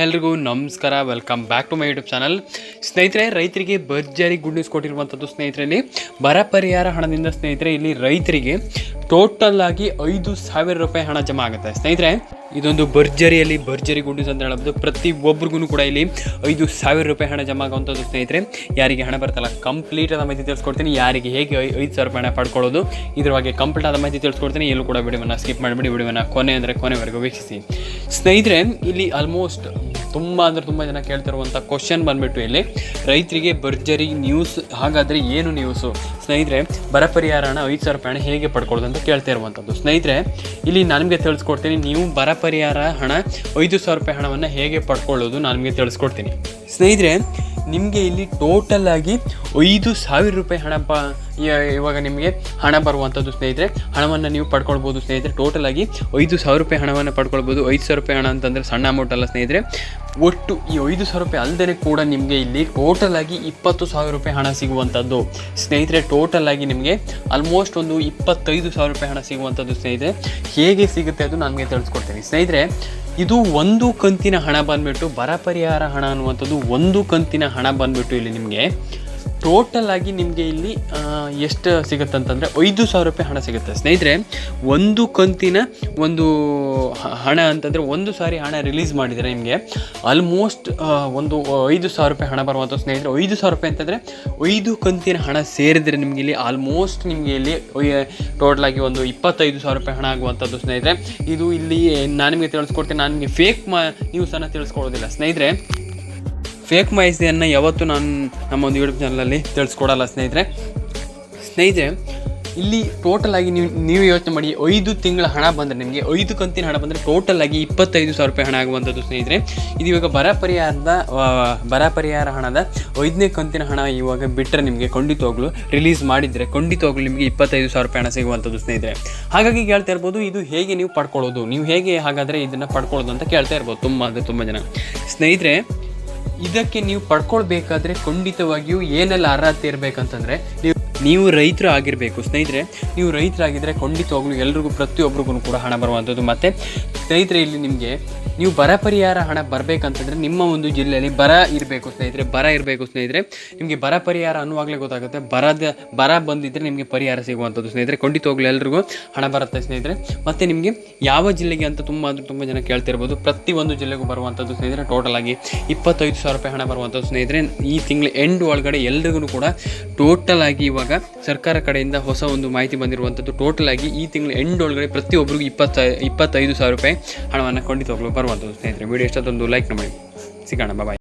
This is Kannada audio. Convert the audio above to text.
ಎಲ್ರಿಗೂ, ನಮಸ್ಕಾರ. Welcome back to my YouTube channel ಸ್ನೇಹಿತರೆ, ರೈತರಿಗೆ ಭರ್ಜರಿ ಗುಡ್ ನ್ಯೂಸ್ ಕೊಟ್ಟಿರುವಂಥದ್ದು ಸ್ನೇಹಿತರಲ್ಲಿ ಬರ ಪರಿಹಾರ ಹಣದಿಂದ ಸ್ನೇಹಿತರೆ, ಇಲ್ಲಿ ರೈತರಿಗೆ ಟೋಟಲ್ ಆಗಿ ಐದು ಸಾವಿರ ರೂಪಾಯಿ ಹಣ ಜಮಾ ಆಗುತ್ತೆ. ಸ್ನೇಹಿತರೆ, ಇದೊಂದು ಭರ್ಜರಿಯಲ್ಲಿ ಭರ್ಜರಿ ಗುಡ್ ನ್ಯೂಸ್ ಅಂತ ಹೇಳ್ಬೋದು ಪ್ರತಿ ಒಬ್ರಿಗೂ ಕೂಡ ಇಲ್ಲಿ ಐದು ಸಾವಿರ ರೂಪಾಯಿ ಹಣ ಜಮಾ ಆಗುವಂಥದ್ದು ಸ್ನೇಹಿತರೆ. ಯಾರಿಗೆ ಹಣ ಬರ್ತಲ್ಲ ಕಂಪ್ಲೀಟ್ ಆದ ಮಾಹಿತಿ ತಿಳಿಸ್ಕೊಡ್ತೀನಿ. ಯಾರಿಗೆ ಹೇಗೆ ಐದು ಸಾವಿರ ರೂಪಾಯಿ ಹಣ ಪಡ್ಕೊಳ್ಳೋದು, ಇದ್ರ ಬಗ್ಗೆ ಕಂಪ್ಲೀಟ್ ಆದ ಮಾಹಿತಿ ತಿಳಿಸ್ಕೊಡ್ತೀನಿ. ಎಲ್ಲೂ ಕೂಡ ವಿಡಿಯೋನ ಸ್ಕಿಪ್ ಮಾಡಿಬಿಡಿ. ವಿಡಿಯೋನ ಕೊನೆ ಅಂದರೆ ಕೊನೆವರೆಗೂ ವೀಕ್ಷಿಸಿ. ಸ್ನೇಹಿತರೆ, ಇಲ್ಲಿ ಆಲ್ಮೋಸ್ಟ್ ತುಂಬ ಅಂದರೆ ತುಂಬ ಜನ ಕೇಳ್ತಿರುವಂಥ ಕ್ವಶನ್ ಬಂದುಬಿಟ್ಟು ಇಲ್ಲಿ. ರೈತರಿಗೆ ಭರ್ಜರಿ ನ್ಯೂಸ್ ಹಾಗಾದರೆ ಏನು ನ್ಯೂಸು ಸ್ನೇಹಿತರೆ, ಬರ ಪರಿಹಾರ ಹಣ ಐದು ಸಾವಿರ ರೂಪಾಯಿ ಹಣ ಹೇಗೆ ಪಡ್ಕೊಳ್ಳೋದು ಅಂತ ಕೇಳ್ತಾ ಇರುವಂಥದ್ದು ಸ್ನೇಹಿತರೆ, ಇಲ್ಲಿ ನನಗೆ ತಿಳಿಸ್ಕೊಡ್ತೀನಿ, ನೀವು ಬರ ಪರಿಹಾರ ಹಣ, ಐದು ಸಾವಿರ ರೂಪಾಯಿ ಹಣವನ್ನು ಹೇಗೆ ಪಡ್ಕೊಳ್ಳೋದು ನಾನು ನಿಮಗೆ ತಿಳಿಸ್ಕೊಡ್ತೀನಿ. ಸ್ನೇಹಿತರೆ, ನಿಮಗೆ ಇಲ್ಲಿ ಟೋಟಲ್ ಆಗಿ ಐದು ಸಾವಿರ ರೂಪಾಯಿ ಹಣ ಪ ಇವಾಗ ನಿಮಗೆ ಹಣ ಬರುವಂಥದ್ದು ಸ್ನೇಹಿತರೆ, ಹಣವನ್ನು ನೀವು ಪಡ್ಕೊಳ್ಬೋದು ಸ್ನೇಹಿತರೆ. ಟೋಟಲ್ ಆಗಿ ಐದು ಸಾವಿರ ರೂಪಾಯಿ ಹಣವನ್ನು ಪಡ್ಕೊಳ್ಬೋದು. ಐದು ಸಾವಿರ ರೂಪಾಯಿ ಹಣ ಅಂತಂದರೆ ಸಣ್ಣ ಅಮೌಂಟ್ ಅಲ್ಲ ಸ್ನೇಹಿತರೆ. ಒಟ್ಟು ಈ ಐದು ಸಾವಿರ ರೂಪಾಯಿ ಅಲ್ಲದೆ ಕೂಡ ನಿಮಗೆ ಇಲ್ಲಿ ಟೋಟಲ್ ಆಗಿ ಇಪ್ಪತ್ತು ಸಾವಿರ ರೂಪಾಯಿ ಹಣ ಸಿಗುವಂಥದ್ದು ಸ್ನೇಹಿತರೆ ಟೋಟಲ್ ಆಗಿ ನಿಮಗೆ ಆಲ್ಮೋಸ್ಟ್ ಒಂದು ಇಪ್ಪತ್ತೈದು ಸಾವಿರ ರೂಪಾಯಿ ಹಣ ಸಿಗುವಂಥದ್ದು ಸ್ನೇಹಿತರೆ. ಹೇಗೆ ಸಿಗುತ್ತೆ ಅದು ನನಗೆ ತಿಳಿಸ್ಕೊಡ್ತೀನಿ. ಸ್ನೇಹಿತರೆ, ಇದು ಒಂದು ಕಂತಿನ ಹಣ ಬಂದ್ಬಿಟ್ಟು ಬರ ಪರಿಹಾರ ಹಣ ಅನ್ನುವಂಥದ್ದು ಒಂದು ಕಂತಿನ ಹಣ ಬಂದ್ಬಿಟ್ಟು ಇಲ್ಲಿ ನಿಮಗೆ ಟೋಟಲ್ ಆಗಿ ನಿಮಗೆ ಇಲ್ಲಿ ಎಷ್ಟು ಸಿಗುತ್ತೆ ಅಂತಂದರೆ ಐದು ಸಾವಿರ ರೂಪಾಯಿ ಹಣ ಸಿಗುತ್ತೆ. ಸ್ನೇಹಿತರೆ, ಒಂದು ಕಂತಿನ ಒಂದು ಹಣ ಅಂತಂದರೆ ಒಂದು ಸಾರಿ ಹಣ ರಿಲೀಸ್ ಮಾಡಿದರೆ ನಿಮಗೆ ಆಲ್ಮೋಸ್ಟ್ ಒಂದು ಐದು ಸಾವಿರ ರೂಪಾಯಿ ಹಣ ಬರುವಂಥ ಸ್ನೇಹಿತರೆ, ಐದು ಸಾವಿರ ರೂಪಾಯಿ ಅಂತಂದರೆ ಐದು ಕಂತಿನ ಹಣ ಸೇರಿದರೆ ನಿಮಗೆ ಇಲ್ಲಿ ಆಲ್ಮೋಸ್ಟ್ ನಿಮಗೆ ಇಲ್ಲಿ ಟೋಟಲ್ ಆಗಿ ಒಂದು ಇಪ್ಪತ್ತೈದು ಸಾವಿರ ರೂಪಾಯಿ ಹಣ ಆಗುವಂಥದ್ದು ಸ್ನೇಹಿತರೆ. ಇದು ಇಲ್ಲಿ ನಾನು ನಿಮಗೆ ತಿಳಿಸ್ಕೊಡ್ತೀನಿ, ನಾನು ನಿಮಗೆ ಫೇಕ್ ಮಾ ನ್ಯೂಸನ್ನು ತಿಳಿಸ್ಕೊಡೋದಿಲ್ಲ. ಸ್ನೇಹಿತರೆ ಫೇಕ್ ಮಾಹಿತಿಯನ್ನು ಯಾವತ್ತೂ ನಾನು ನಮ್ಮ ಒಂದು ಯೂಟ್ಯೂಬ್ ಚಾನಲಲ್ಲಿ ತಿಳಿಸ್ಕೊಡಲ್ಲ ಸ್ನೇಹಿತರೆ. ಸ್ನೇಹಿತರೆ, ಇಲ್ಲಿ ಟೋಟಲ್ ಆಗಿ ನೀವು ನೀವು ಯೋಚನೆ ಮಾಡಿ ಐದು ತಿಂಗಳ ಹಣ ಬಂದರೆ ನಿಮಗೆ, ಐದು ಕಂತಿನ ಹಣ ಬಂದರೆ ಟೋಟಲ್ ಆಗಿ ಇಪ್ಪತ್ತೈದು ಸಾವಿರ ರೂಪಾಯಿ ಹಣ ಆಗುವಂಥದ್ದು ಸ್ನೇಹಿತರೆ. ಇದು ಇವಾಗ ಬರ ಪರಿಹಾರದ ಬರ ಪರಿಹಾರ ಹಣದ ಐದನೇ ಕಂತಿನ ಹಣ ಇವಾಗ ಬಿಟ್ಟರೆ ನಿಮಗೆ ಖಂಡಿತವಾಗ್ಲೂ ರಿಲೀಸ್ ಮಾಡಿದರೆ ಖಂಡಿತವಾಗ್ಲೂ ನಿಮಗೆ ಇಪ್ಪತ್ತೈದು ಸಾವಿರ ರೂಪಾಯಿ ಹಣ ಸಿಗುವಂಥದ್ದು ಸ್ನೇಹಿತರೆ. ಹಾಗಾಗಿ ಕೇಳ್ತಾ ಇರ್ಬೋದು, ಇದು ಹೇಗೆ ನೀವು ಪಡ್ಕೊಳ್ಳೋದು? ನೀವು ಹೇಗೆ ಹಾಗಾದರೆ ಇದನ್ನು ಪಡ್ಕೊಳ್ಳೋದು ಅಂತ ಕೇಳ್ತಾ ಇರ್ಬೋದು, ತುಂಬ ಅಂದರೆ ತುಂಬ ಜನ. ಸ್ನೇಹಿತರೆ ಇದಕ್ಕೆ ನೀವು ಪಡ್ಕೊಳ್ಬೇಕಾದ್ರೆ ಖಂಡಿತವಾಗಿಯೂ ಏನೆಲ್ಲ ಅರ್ಹತೆ ಇರಬೇಕಂತಂದರೆ ನೀವು ನೀವು ರೈತರು ಆಗಿರಬೇಕು ಸ್ನೇಹಿತರೆ. ನೀವು ರೈತರಾಗಿದ್ದರೆ ಖಂಡಿತವಾಗ್ಲೂ ಎಲ್ರಿಗೂ ಪ್ರತಿಯೊಬ್ಬರಿಗೂ ಕೂಡ ಹಣ ಬರುವಂಥದ್ದು. ಮತ್ತು ಸ್ನೇಹಿತರೆ ಇಲ್ಲಿ ನಿಮಗೆ ನೀವು ಬರ ಪರಿಹಾರ ಹಣ ಬರಬೇಕಂತಂದರೆ ನಿಮ್ಮ ಒಂದು ಜಿಲ್ಲೆಯಲ್ಲಿ ಬರ ಇರಬೇಕು ಸ್ನೇಹಿತರೆ, ಬರ ಇರಬೇಕು ಸ್ನೇಹಿತರೆ. ನಿಮಗೆ ಬರ ಪರಿಹಾರ ಅನ್ನುವಾಗಲೇ ಗೊತ್ತಾಗುತ್ತೆ. ಬರದ, ಬರ ಬಂದಿದ್ದರೆ ನಿಮಗೆ ಪರಿಹಾರ ಸಿಗುವಂಥದ್ದು ಸ್ನೇಹಿತರೆ. ಖಂಡಿತವಾಗ್ಲೂ ಎಲ್ರಿಗೂ ಹಣ ಬರುತ್ತೆ ಸ್ನೇಹಿತರೆ. ಮತ್ತು ನಿಮಗೆ ಯಾವ ಜಿಲ್ಲೆಗೆ ಅಂತ ತುಂಬ ಅಂದರೆ ತುಂಬ ಜನ ಕೇಳ್ತಿರ್ಬೋದು. ಒಂದು ಜಿಲ್ಲೆಗೂ ಬರುವಂಥದ್ದು ಸ್ನೇಹಿತರೆ ಟೋಟಲ್ ಆಗಿ ಇಪ್ಪತ್ತೈದು ಸಾವಿರ ರೂಪಾಯಿ ಹಣ ಬರುವಂಥದ್ದು ಸ್ನೇಹಿತರೆ. ಈ ತಿಂಗಳು ಎಂಡ್ ಒಳಗಡೆ ಎಲ್ರಿಗೂ ಕೂಡ ಟೋಟಲ್ ಆಗಿ ಇವಾಗ ಸರ್ಕಾರ ಕಡೆಯಿಂದ ಹೊಸ ಒಂದು ಮಾಹಿತಿ ಬಂದಿರುವಂಥದ್ದು. ಟೋಟಲ್ ಆಗಿ ಈ ತಿಂಗಳು ಎಂಡ್ ಒಳಗಡೆ ಪ್ರತಿಯೊಬ್ಬರಿಗೂ ಇಪ್ಪತ್ತ, ಇಪ್ಪತ್ತೈದು ಸಾವಿರ ರೂಪಾಯಿ ಹಣವನ್ನು ಖಂಡಿತವಾಗ್ಲೂ ಬರುವಂಥದ್ದು ಸ್ನೇಹಿತರೆ. ವಿಡಿಯೋ ಎಷ್ಟೊಂದು ಲೈಕ್ ಮಾಡಿ. ಸಿಗೋಣ ಬಾಯ್